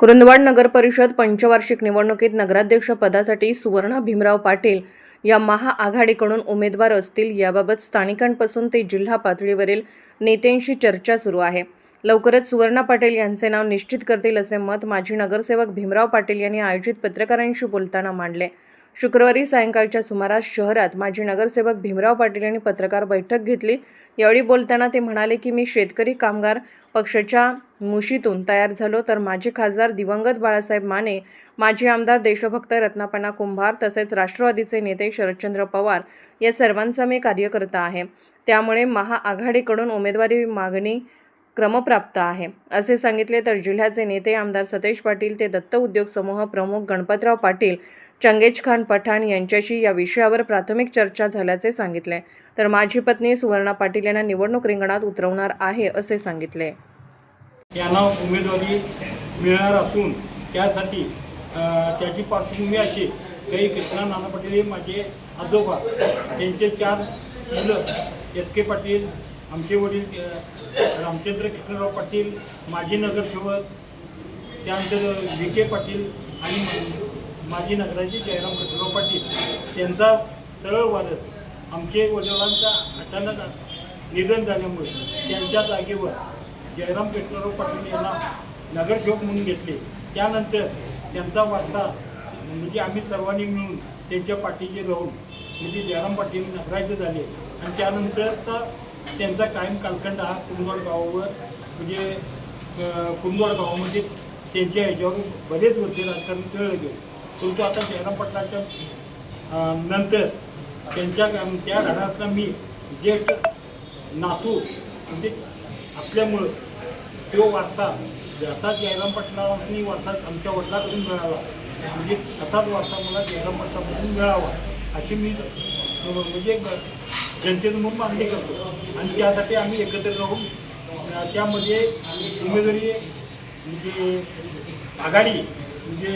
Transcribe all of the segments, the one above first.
कुरुंदवाड नगर परिषद पंचवार्षिक निवडणुकीत नगराध्यक्षपदासाठी सुवर्णा भीमराव पाटील या महाआघाडीकडून उमेदवार असतील याबाबत स्थानिकांपासून ते जिल्हा पातळीवरील नेत्यांशी चर्चा सुरू आहे. लवकरच सुवर्णा पाटील यांचे नाव निश्चित करतील असे मत माजी नगरसेवक भीमराव पाटील यांनी आयोजित पत्रकारांशी बोलताना मांडले. शुक्रवारी सायंकाळच्या सुमारास शहरात माजी नगरसेवक भीमराव पाटील यांनी पत्रकार बैठक घेतली. यावेळी बोलताना ते म्हणाले की मी शेतकरी कामगार पक्षाच्या मुशीतून तयार झालो तर माजी खासदार दिवंगत बाळासाहेब माने माजी आमदार देशभक्त रत्नापणा कुंभार तसेच राष्ट्रवादीचे नेते शरदचंद्र पवार या सर्वांचा मी कार्यकर्ता आहे. त्यामुळे महाआघाडीकडून उमेदवारी मागणी क्रमप्राप्त आहे. असे सांगितले तर जिल्ह्याचे नेते आमदार सतेज पाटील ते दत्त उद्योग समूह प्रमुख गणपतराव पाटील चंगेज खान पठाण यांच्याशी या विषयावर प्राथमिक चर्चा झाल्याचे सांगितले. तर माझी पत्नी सुवर्णा पाटील यांना निवडणूक रिंगणात उतरवणार आहे असे सांगितले. यांना उमेदवारी मिळणार असून त्यासाठी त्याची पार्श्वभूमी अशी काही कृष्णा नाना पाटील हे माझे आजोबा. त्यांचे चार मुलं एस के पाटील आमचे वडील रामचंद्र कृष्णराव पाटील माजी नगरसेवक त्यानंतर व्ही के पाटील आणि माजी नगराचे जयराम कृष्णराव पाटील. त्यांचा सरळ वादच आमचे वडिलांचा अचानक निधन झाल्यामुळे त्यांच्या जागेवर जयराम केटकरराव पाटील यांना नगरसेवक म्हणून घेतले. त्यानंतर त्यांचा वारसा म्हणजे आम्ही सर्वांनी मिळून त्यांच्या पाठीचे राहून म्हणजे जयराम पाटील नगराचे झाले. आणि त्यानंतरचा त्यांचा कायम कालखंड हा कुंदवाड गावावर म्हणजे अं, कुंदवाड गावामध्ये त्यांच्या ह्याच्यावर बरेच वर्ष राजकारण खेळलं गेलं. परंतु आता जयराम पाटलाच्या नंतर त्यांच्या त्या घरातला मी ज्येष्ठ नातू म्हणजे असल्यामुळं तो वारसा जसा जयराम पाटलांनी वारसा आमच्या वडिलाकडून मिळाला म्हणजे असाच वारसा मला जयराम पाटलाकडून मिळावा अशी मी म्हणजे जनतेसमोर मागणी करतो. आणि त्यासाठी आम्ही एकत्र राहून त्यामध्ये उमेदवारी म्हणजे आघाडी म्हणजे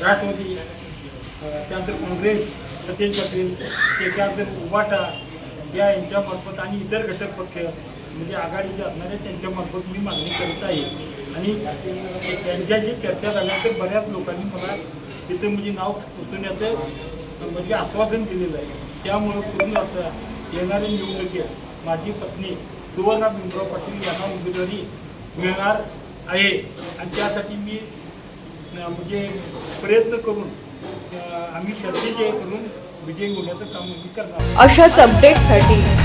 राष्ट्रवादी त्यानंतर काँग्रेस सतेज पाटील त्याच्यानंतर उबाटा या यांच्यामार्फत आणि इतर घटक पक्ष म्हणजे आघाडीचे असणारे त्यांच्यामार्फत मी मागणी करत आहे. आणि त्यांच्याशी चर्चा झाल्यानंतर बऱ्याच लोकांनी मला तिथं म्हणजे नाव सुचवण्याचं म्हणजे आश्वासन दिलेलं आहे. त्यामुळं पूर्ण आता येणाऱ्या निवडणुकीत माझी पत्नी सुवर्णा भीमराव पाटील यांना उमेदवारी मिळणार आहे. आणि त्यासाठी मी म्हणजे प्रयत्न करून आम्ही शर्तेचे करून विजयी होण्याचं काम मी करणार अशाच अपडेटसाठी